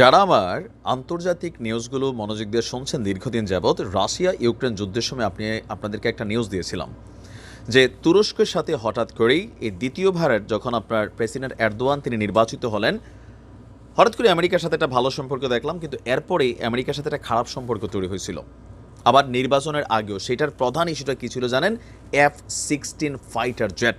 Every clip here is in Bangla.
যারা আমার আন্তর্জাতিক নিউজগুলো মনোযোগ দিয়ে শুনছেন দীর্ঘদিন যাবৎ, রাশিয়া, ইউক্রেন যুদ্ধের সময় আপনি, আপনাদেরকে একটা নিউজ দিয়েছিলাম। যে তুরস্কের সাথে হঠাৎ করেই এই দ্বিতীয়বারের যখন আপনার প্রেসিডেন্ট এরদোয়ান তিনি নির্বাচিত হলেন, হঠাৎ করে আমেরিকার সাথে একটা ভালো সম্পর্ক দেখলাম, কিন্তু এরপরেই আমেরিকার সাথে একটা খারাপ সম্পর্ক তৈরি হয়েছিল। আবার নির্বাচনের আগেও সেটার প্রধান ইস্যুটা কী ছিল জানেন? এফ সিক্সটিন ফাইটার জেট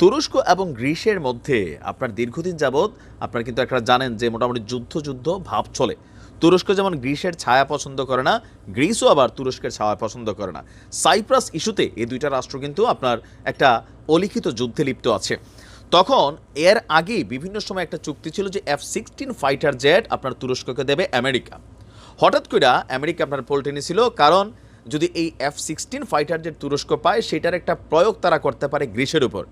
তুরস্ক এবং গ্রিসের মধ্যে আপনার দীর্ঘদিন যাবৎ আপনারা কিন্তু একটা জানেন যে মোটামুটি যুদ্ধ যুদ্ধ, ভাব চলে। তুরস্ক যেমন গ্রিসের ছায়া পছন্দ করে না, গ্রিসও আবার তুরস্কের ছায়া পছন্দ করে না। সাইপ্রাস ইস্যুতে এই দুইটা রাষ্ট্র কিন্তু আপনার একটা অলিখিত যুদ্ধে লিপ্ত আছে। তখন এর আগে বিভিন্ন সময় একটা চুক্তি ছিল যে এফ সিক্সটিন ফাইটার জেট আপনার তুরস্ককে দেবে আমেরিকা। হঠাৎ করে আমেরিকা আপনার পোল্টে নিয়েছিল কারণ যদি এই এফ সিক্সটিন ফাইটার জেট তুরস্ক পায়, সেটার একটা প্রয়োগ তারা করতে পারে গ্রিসের উপর।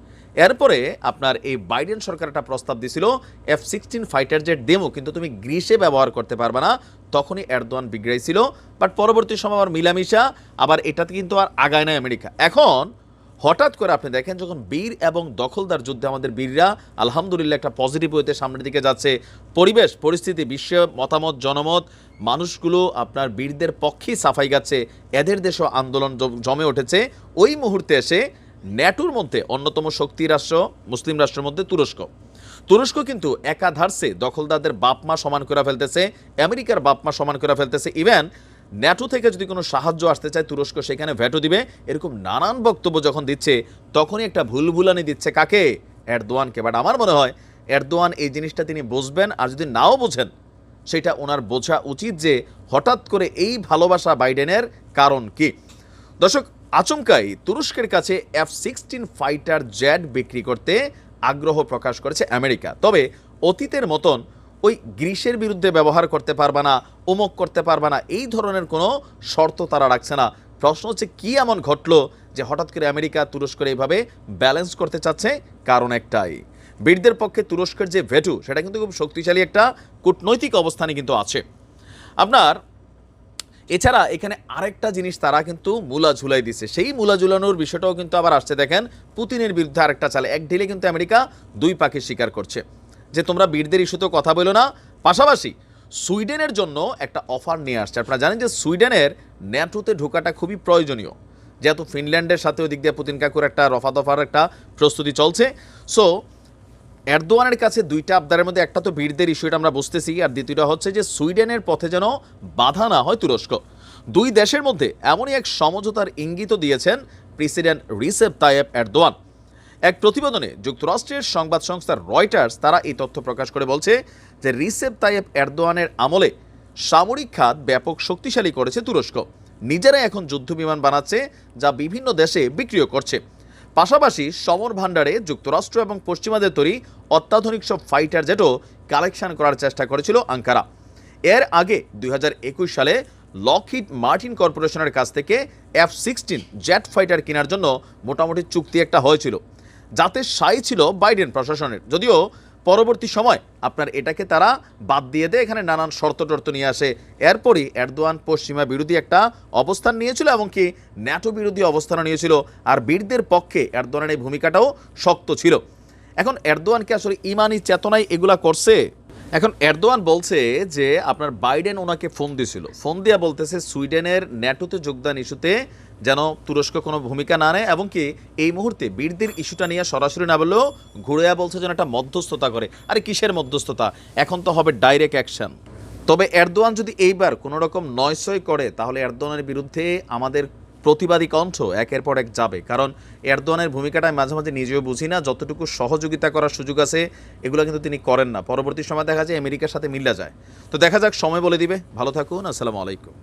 এরপরে আপনার এই বাইডেন সরকার একটা প্রস্তাব দিছিল এফ সিক্সটিন ফাইটার জেট দেমো কিন্তু তুমি গ্রিসে ব্যবহার করতে পারবে না, তখনই এরদোয়ান বিগড়াইছিল বাট পরবর্তী সময় আবার মিলামিশা, আবার এটাতে কিন্তু আর আগায় নাই আমেরিকা। এখন হঠাৎ করে আপনি দেখেন যখন বীর এবং দখলদার যুদ্ধে আমাদের বীররা আলহামদুলিল্লাহ একটা পজিটিভ ওয়েতে সামনের দিকে যাচ্ছে। পরিবেশ, পরিস্থিতি, বিশ্ব মতামত, জনমত, মানুষগুলো আপনার বীরদের পক্ষেই সাফাই গাচ্ছে, এদের দেশও আন্দোলন জমে উঠেছে। ওই মুহূর্তে এসে ন্যাটোর মধ্যে অন্যতম শক্তি রাষ্ট্র, মুসলিম রাষ্ট্রের মধ্যে তুরস্ক। তুরস্ক কিন্তু একাধারসে দখলদারদের বাপমা সমান করে ফেলতেছে, আমেরিকার বাপমা সমান করে ফেলতেছে। ইভেন ন্যাটো থেকে যদি কোনো সাহায্য আসতে চায়, তুরস্ক সেখানে ভ্যাটো দিবে। এরকম নানান বক্তব্য যখন দিচ্ছে, তখনই একটা ভুলভুলানি দিচ্ছে কাকে? এরদোয়ানকে। বাট আমার মনে হয়, এরদোয়ান এই জিনিসটা তিনি বুঝবেন আর যদি নাও বোঝেন, সেটা ওনার বোঝা উচিত যে হঠাৎ করে এই ভালোবাসা বাইডেনের কারণ কি। দর্শক আচমকাই তুরস্কের কাছে এফ সিক্সটিন ফাইটার জেট বিক্রি করতে আগ্রহ প্রকাশ করেছে আমেরিকা। তবে অতীতের মতন ওই গ্রীসের বিরুদ্ধে ব্যবহার করতে পারবে না অমুক করতে পারবে না, এই ধরনের কোনো শর্ত তারা রাখছে না। প্রশ্ন হচ্ছে, কী এমন ঘটলো যে হঠাৎ করে আমেরিকা তুরস্কের এইভাবে ব্যালেন্স করতে চাচ্ছে? কারণ একটাই বীরদের পক্ষে তুরস্কের যে ভেটু, সেটা কিন্তু খুব শক্তিশালী একটা কূটনৈতিক অবস্থানে কিন্তু আছে। আপনার এছাড়া এখানে আরেকটা জিনিস তারা কিন্তু মূলা ঝুলাই দিছে। সেই মূলা ঝুলানোর বিষয়টাও কিন্তু আবার আসছে, দেখেন, পুতিনের বিরুদ্ধে আরেকটা চালে। এক ঢিলে কিন্তু আমেরিকা দুই পাখি স্বীকার করছে। যে তোমরা বীরদের ইস্যুতেও কথা বলো না, পাশাপাশি সুইডেনের জন্য একটা অফার নিয়ে আসছে। আপনারা জানেন যে সুইডেনের ন্যাটোতে ঢোকাটা খুবই প্রয়োজনীয়। যেহেতু ফিনল্যান্ডের সাথে ওদিক দিয়ে পুতিন কাকুর একটা রফা দফার একটা প্রস্তুতি চলছে। সো এরদোয়ানের কাছে দুইটা আবদারের মধ্যে একটা তো বীরদের ইস্যুটা আমরা বুঝতেছি। আর দ্বিতীয়টা হচ্ছে যে সুইডেনের পথে যেন বাধা না হয় তুরস্ক। দুই দেশের মধ্যে এমনই এক সমঝোতার ইঙ্গিত দিয়েছেন প্রেসিডেন্ট রিসেপ তায়েব এরদোয়ান। এক প্রতিবেদনে যুক্তরাষ্ট্রের সংবাদ সংস্থা রয়টার্স তারা এই তথ্য প্রকাশ করে বলছে যে রিসেপ তায়েব এরদোয়ানের আমলে সামরিক খাত ব্যাপক শক্তিশালী করেছে তুরস্ক। নিজেরাই এখন যুদ্ধ বিমান বানাচ্ছে, যা বিভিন্ন দেশে বিক্রিও করছে। পাশাপাশি সমর ভাণ্ডারে যুক্তরাষ্ট্র এবং পশ্চিমাদের তৈরি অত্যাধুনিক সব ফাইটার জেটও কালেকশন করার চেষ্টা করেছিল আঙ্কারা। এর আগে দুই হাজার একুশ সালে লকহিড মার্টিন কর্পোরেশনের কাছ থেকে এফ সিক্সটিন জেট ফাইটার কেনার জন্য মোটামুটি চুক্তি একটা হয়েছিল, যাতে সাই ছিল বাইডেন প্রশাসনের। যদিও পরবর্তী সময় আপনার এটাকে তারা বাদ দিয়ে দেয় এখানে নানান শর্ত টর্ত নিয়ে আসে। এরপরই এরদোয়ান পশ্চিমা বিরোধী একটা অবস্থান নিয়েছিল এবং কি ন্যাটো বিরোধী অবস্থানও নিয়েছিল। আর বীরদের পক্ষে এরদোয়ানের এই ভূমিকাটাও শক্ত ছিল। এখন এরদোয়ানকে আসলে ইমানি চেতনায় এগুলা করছে? এখন এরদোয়ান বলছে যে আপনার বাইডেন ওনাকে ফোন দিয়েছিল ফোন দিয়া বলতেছে সুইডেনের ন্যাটোতে যোগদান ইস্যুতে যেন তুরস্ক কোনো ভূমিকা না নেয় এবং কি এই মুহূর্তে বীরদের ইস্যুটা নিয়ে সরাসরি না বললেও ঘুরেয়া বলছে যেন একটা মধ্যস্থতা করে। আরে কিসের মধ্যস্থতা? এখন তো হবে ডাইরেক্ট অ্যাকশন। তবে এরদোয়ান যদি এইবার কোনো রকম নয়সই করে, তাহলে এরদোয়ানের বিরুদ্ধে আমাদের প্রতিবাদী কণ্ঠ একের পর এক যাবে, কারণ এরদোয়ানের ভূমিকাটা মাঝে মাঝে নিজেও বুঝি না যতটুকু সহযোগিতা করার সুযোগ আছে, এগুলো কিন্তু তিনি করেন না। পরবর্তী সময় দেখা যায় আমেরিকার সাথে মিল্লা যায়। তো দেখা যাক, সময় বলে দিবে। ভালো থাকুন, আসসালামু আলাইকুম।